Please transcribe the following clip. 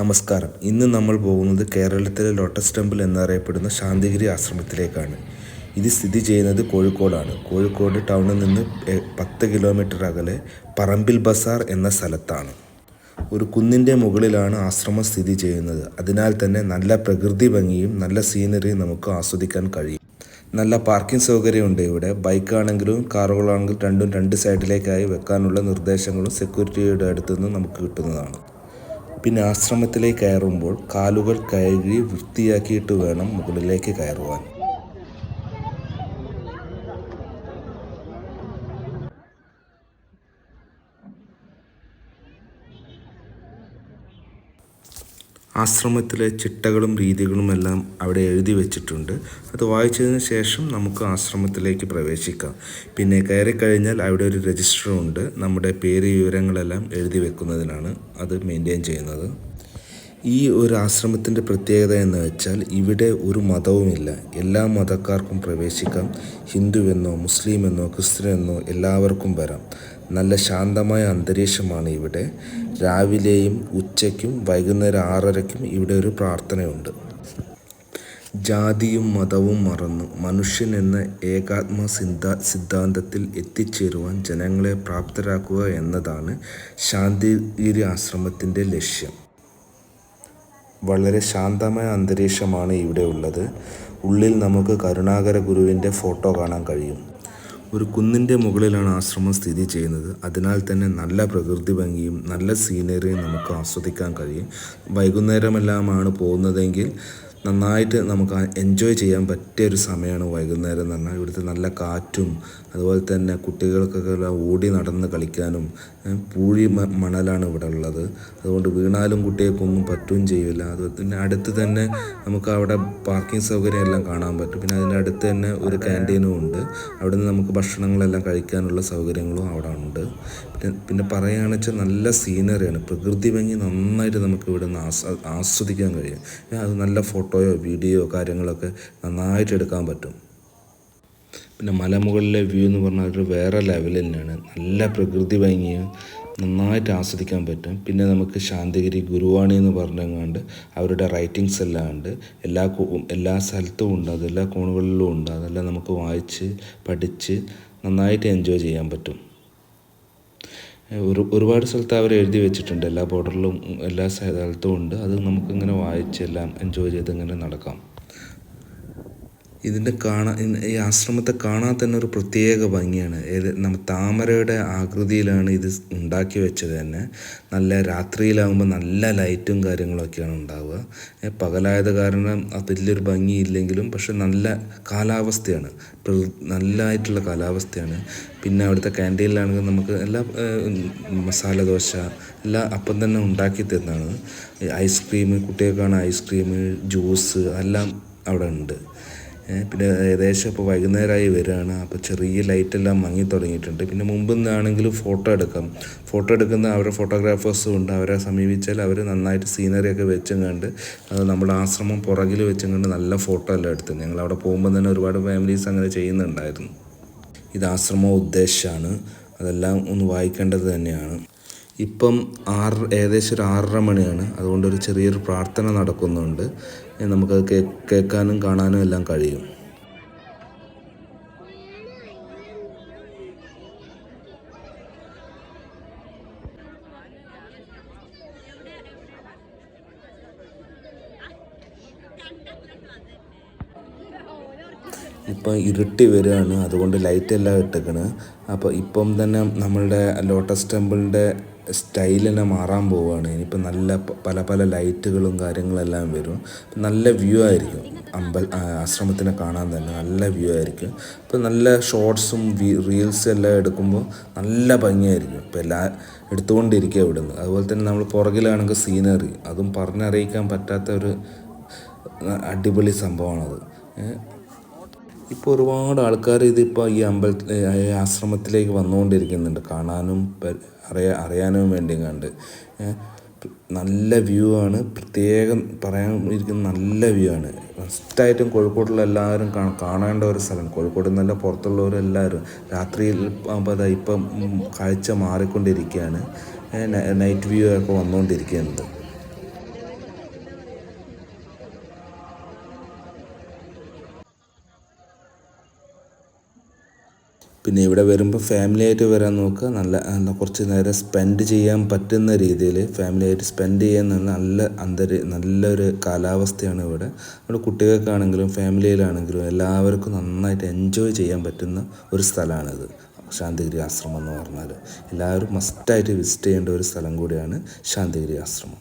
നമസ്കാരം. ഇന്ന് നമ്മൾ പോകുന്നത് കേരളത്തിലെ ലോട്ടസ് ടെമ്പിൾ എന്നറിയപ്പെടുന്ന ശാന്തിഗിരി ആശ്രമത്തിലേക്കാണ്. ഇത് സ്ഥിതി ചെയ്യുന്നത് കോഴിക്കോടാണ്. കോഴിക്കോട് ടൗണിൽ നിന്ന് പത്ത് കിലോമീറ്റർ അകലെ പറമ്പിൽ ബസാർ എന്ന സ്ഥലത്താണ്. ഒരു കുന്നിന്റെ മുകളിലാണ് ആശ്രമം സ്ഥിതി ചെയ്യുന്നത്. അതിനാൽ തന്നെ നല്ല പ്രകൃതി ഭംഗിയും നല്ല സീനറിയും നമുക്ക് ആസ്വദിക്കാൻ കഴിയും. നല്ല പാർക്കിംഗ് സൗകര്യമുണ്ട് ഇവിടെ. ബൈക്കാണെങ്കിലും കാറുകളാണെങ്കിലും രണ്ടും രണ്ട് സൈഡിലേക്കായി വെക്കാനുള്ള നിർദ്ദേശങ്ങളും സെക്യൂരിറ്റിയുടെ അടുത്തുനിന്ന് നമുക്ക് കിട്ടുന്നതാണ്. പിന്നെ ആശ്രമത്തിലേക്ക് കയറുമ്പോൾ കാലുകൾ കഴുകി വൃത്തിയാക്കിയിട്ട് വേണം മുകളിലേക്ക് കയറുവാൻ. ആശ്രമത്തിലെ ചിട്ടകളും രീതികളുമെല്ലാം അവിടെ എഴുതി വെച്ചിട്ടുണ്ട്. അത് വായിച്ചതിന് ശേഷം നമുക്ക് ആശ്രമത്തിലേക്ക് പ്രവേശിക്കാം. പിന്നെ കയറി കഴിഞ്ഞാൽ അവിടെ ഒരു രജിസ്റ്റർ ഉണ്ട്. നമ്മുടെ പേര് വിവരങ്ങളെല്ലാം എഴുതി വെക്കുന്നതിനാണ് അത് മെയിന്റെയിൻ ചെയ്യുന്നത്. ഈ ഒരു ആശ്രമത്തിന്റെ പ്രത്യേകത എന്ന് വെച്ചാൽ ഇവിടെ ഒരു മതവുമില്ല എല്ലാ മതക്കാർക്കും പ്രവേശിക്കാം. ഹിന്ദുവെന്നോ മുസ്ലിമെന്നോ ക്രിസ്ത്യനെന്നോ എല്ലാവർക്കും വരാം. നല്ല ശാന്തമായ അന്തരീക്ഷമാണ് ഇവിടെ. രാവിലെയും ഉച്ചയ്ക്കും വൈകുന്നേരം ആറരയ്ക്കും ഇവിടെ ഒരു പ്രാർത്ഥനയുണ്ട്. ജാതിയും മതവും മറന്നു മനുഷ്യൻ എന്ന ഏകാത്മ സിദ്ധാ സിദ്ധാന്തത്തിൽ എത്തിച്ചേരുവാൻ ജനങ്ങളെ പ്രാപ്തരാക്കുക എന്നതാണ് ശാന്തിഗിരി ആശ്രമത്തിന്റെ ലക്ഷ്യം. വളരെ ശാന്തമായ അന്തരീക്ഷമാണ് ഇവിടെ ഉള്ളത്. ഉള്ളിൽ നമുക്ക് കരുണാകര ഗുരുവിന്റെ ഫോട്ടോ കാണാൻ കഴിയും. ഒരു കുന്നിന്റെ മുകളിലാണ് ആശ്രമം സ്ഥിതി ചെയ്യുന്നത്. അതിനാൽ തന്നെ നല്ല പ്രകൃതി ഭംഗിയും നല്ല സീനറിയും നമുക്ക് ആസ്വദിക്കാൻ കഴിയും. വൈകുന്നേരമെല്ലാമാണ് പോകുന്നതെങ്കിൽ നന്നായിട്ട് നമുക്ക് എൻജോയ് ചെയ്യാൻ പറ്റിയ ഒരു സമയമാണ് വൈകുന്നേരം എന്ന് പറഞ്ഞാൽ. ഇവിടുത്തെ നല്ല കാറ്റും അതുപോലെ തന്നെ കുട്ടികൾക്കൊക്കെ ഓടി നടന്ന് കളിക്കാനും പൂഴി മണലാണ് ഇവിടെ ഉള്ളത്. അതുകൊണ്ട് വീണാലും കുട്ടികൾക്കൊന്നും പറ്റുകയും ചെയ്യില്ല. അതുപോലെ തന്നെ അടുത്ത് തന്നെ നമുക്ക് അവിടെ പാർക്കിംഗ് സൗകര്യം എല്ലാം കാണാൻ പറ്റും. പിന്നെ അതിന്റെ അടുത്ത് തന്നെ ഒരു ക്യാന്റീനും ഉണ്ട്. അവിടെ നിന്ന് നമുക്ക് ഭക്ഷണങ്ങളെല്ലാം കഴിക്കാനുള്ള സൗകര്യങ്ങളും അവിടെ ഉണ്ട്. പിന്നെ പിന്നെ പറയുകയാണെന്ന് വെച്ചാൽ നല്ല സീനറിയാണ് പ്രകൃതി ഭംഗി നന്നായിട്ട് നമുക്ക് ഇവിടെ നിന്ന് ആസ്വ ആസ്വദിക്കാൻ കഴിയും. അത് നല്ല ഫോട്ടോയോ വീഡിയോയോ കാര്യങ്ങളൊക്കെ നന്നായിട്ട് എടുക്കാൻ പറ്റും. പിന്നെ മലമുകളിലെ വ്യൂ എന്ന് പറഞ്ഞാൽ ഒരു വേറെ ലെവൽ തന്നെയാണ്. നല്ല പ്രകൃതി ഭംഗിയും നന്നായിട്ട് ആസ്വദിക്കാൻ പറ്റും. പിന്നെ നമുക്ക് ശാന്തിഗിരി ഗുരുവാണി എന്ന് പറഞ്ഞങ്ങാണ്ട് അവരുടെ റൈറ്റിങ്സ് എല്ലാം ഉണ്ട്. എല്ലാ എല്ലാ സ്ഥലത്തും ഉണ്ട്. അത് എല്ലാ കോണുകളിലും ഉണ്ട്. അതെല്ലാം നമുക്ക് വായിച്ച് പഠിച്ച് നന്നായിട്ട് എൻജോയ് ചെയ്യാൻ പറ്റും. ഒരു ഒരുപാട് സ്ഥലത്ത് അവർ എഴുതി വെച്ചിട്ടുണ്ട്. എല്ലാ ബോർഡറിലും എല്ലാ സ്ഥലത്തും ഉണ്ട്. അത് നമുക്കിങ്ങനെ വായിച്ച് എല്ലാം എൻജോയ് ചെയ്ത് ഇങ്ങനെ നടക്കാം. ഇതിന്റെ കാണാൻ ഈ ആശ്രമത്തെ കാണാൻ തന്നെ ഒരു പ്രത്യേക ഭംഗിയാണ്. ഏത് നമ്മ താമരയുടെ ആകൃതിയിലാണ് ഇത് ഉണ്ടാക്കി വെച്ചത് തന്നെ. നല്ല രാത്രിയിലാകുമ്പോൾ നല്ല ലൈറ്റും കാര്യങ്ങളൊക്കെയാണ് ഉണ്ടാവുക. പകലായത് കാരണം അത് വലിയൊരു ഭംഗിയില്ലെങ്കിലും പക്ഷെ നല്ല കാലാവസ്ഥയാണ്. നല്ലതായിട്ടുള്ള കാലാവസ്ഥയാണ്. പിന്നെ അവിടുത്തെ ക്യാന്റീനിലാണെങ്കിൽ നമുക്ക് എല്ലാ മസാല ദോശ എല്ലാം അപ്പം തന്നെ ഉണ്ടാക്കി തരുന്നതാണ് ഐസ്ക്രീം കുട്ടികൾക്കാണ് ഐസ്ക്രീം ജ്യൂസ് എല്ലാം അവിടെ ഉണ്ട്. പിന്നെ ഏകദേശം ഇപ്പോൾ വൈകുന്നേരമായി വരികയാണ്. അപ്പോൾ ചെറിയ ലൈറ്റെല്ലാം മങ്ങി തുടങ്ങിയിട്ടുണ്ട്. പിന്നെ മുമ്പ് നിന്നാണെങ്കിലും ഫോട്ടോ എടുക്കാം. ഫോട്ടോ എടുക്കുന്ന അവരുടെ ഫോട്ടോഗ്രാഫേഴ്സും ഉണ്ട്. അവരെ സമീപിച്ചാൽ അവർ നന്നായിട്ട് സീനറിയൊക്കെ വെച്ചും കണ്ട് അത് നമ്മുടെ ആശ്രമം പുറകിൽ വെച്ചും കണ്ട് നല്ല ഫോട്ടോ എല്ലാം എടുത്തു. ഞങ്ങൾ അവിടെ പോകുമ്പോൾ തന്നെ ഒരുപാട് ഫാമിലീസ് അങ്ങനെ ചെയ്യുന്നുണ്ടായിരുന്നു. ഇത് ആശ്രമ ഉദ്ദേശമാണ് അതെല്ലാം ഒന്ന് വായിക്കേണ്ടത് തന്നെയാണ്. ഇപ്പം ആറ് ഏകദേശം ഒരു ആറര മണിയാണ്. അതുകൊണ്ട് ഒരു ചെറിയൊരു പ്രാർത്ഥന നടക്കുന്നുണ്ട്. നമുക്കത് കേ കേൾക്കാനും കാണാനും എല്ലാം കഴിയും. ഇപ്പം ഇരുട്ടി വരികയാണ് അതുകൊണ്ട് ലൈറ്റ് എല്ലാം ഇട്ടേക്കണ്. അപ്പോൾ ഇപ്പം തന്നെ നമ്മളുടെ ലോട്ടസ് ടെമ്പിളിന്റെ സ്റ്റൈൽ തന്നെ മാറാൻ പോവുകയാണ്. ഇനിയിപ്പോൾ നല്ല പല പല ലൈറ്റുകളും കാര്യങ്ങളെല്ലാം വരും. നല്ല വ്യൂ ആയിരിക്കും. അമ്പൽ ആശ്രമത്തിനെ കാണാൻ തന്നെ നല്ല വ്യൂ ആയിരിക്കും. ഇപ്പോൾ നല്ല ഷോർട്സും റീൽസും എല്ലാം എടുക്കുമ്പോൾ നല്ല ഭംഗിയായിരിക്കും. ഇപ്പോൾ എല്ലാ എടുത്തുകൊണ്ടിരിക്കുക ഇവിടുന്ന്. അതുപോലെ തന്നെ നമ്മൾ പുറകിലാണെങ്കിൽ സീനറി അതും പറഞ്ഞറിയിക്കാൻ പറ്റാത്ത ഒരു അടിപൊളി സംഭവമാണത്. ഇപ്പോൾ ഒരുപാട് ആൾക്കാർ ഇതിപ്പോൾ ഈ അമ്പലത്തിൽ ആശ്രമത്തിലേക്ക് വന്നുകൊണ്ടിരിക്കുന്നുണ്ട്. കാണാനും അറിയാ അറിയാനും വേണ്ടി കണ്ട് നല്ല വ്യൂ ആണ്. പ്രത്യേകം പറയാൻ ഇരിക്കുന്ന നല്ല വ്യൂ ആണ്. ഫസ്റ്റായിട്ടും കോഴിക്കോട്ടുള്ള എല്ലാവരും കാണേണ്ട ഒരു സ്ഥലം. കോഴിക്കോട് നിന്നല്ല പുറത്തുള്ളവരെല്ലാവരും രാത്രിയിൽ ആകുമ്പോൾ ഇപ്പം കാഴ്ച മാറിക്കൊണ്ടിരിക്കുകയാണ് നൈറ്റ് വ്യൂ ഒക്കെ വന്നുകൊണ്ടിരിക്കുന്നുണ്ട് പിന്നെ ഇവിടെ വരുമ്പോൾ ഫാമിലി ആയിട്ട് വരാൻ നോക്കുക. നല്ല കുറച്ച് നേരം സ്പെൻഡ് ചെയ്യാൻ പറ്റുന്ന രീതിയിൽ ഫാമിലി ആയിട്ട് സ്പെൻഡ് ചെയ്യാൻ നല്ല അന്തരി നല്ലൊരു കാലാവസ്ഥയാണ് ഇവിടെ. നമ്മുടെ കുട്ടികൾക്കാണെങ്കിലും ഫാമിലിയിലാണെങ്കിലും എല്ലാവർക്കും നന്നായിട്ട് എൻജോയ് ചെയ്യാൻ പറ്റുന്ന ഒരു സ്ഥലമാണിത്. ശാന്തിഗിരി ആശ്രമം എന്ന് പറഞ്ഞാൽ എല്ലാവരും മസ്റ്റായിട്ട് വിസിറ്റ് ചെയ്യേണ്ട ഒരു സ്ഥലം കൂടിയാണ് ശാന്തിഗിരി ആശ്രമം.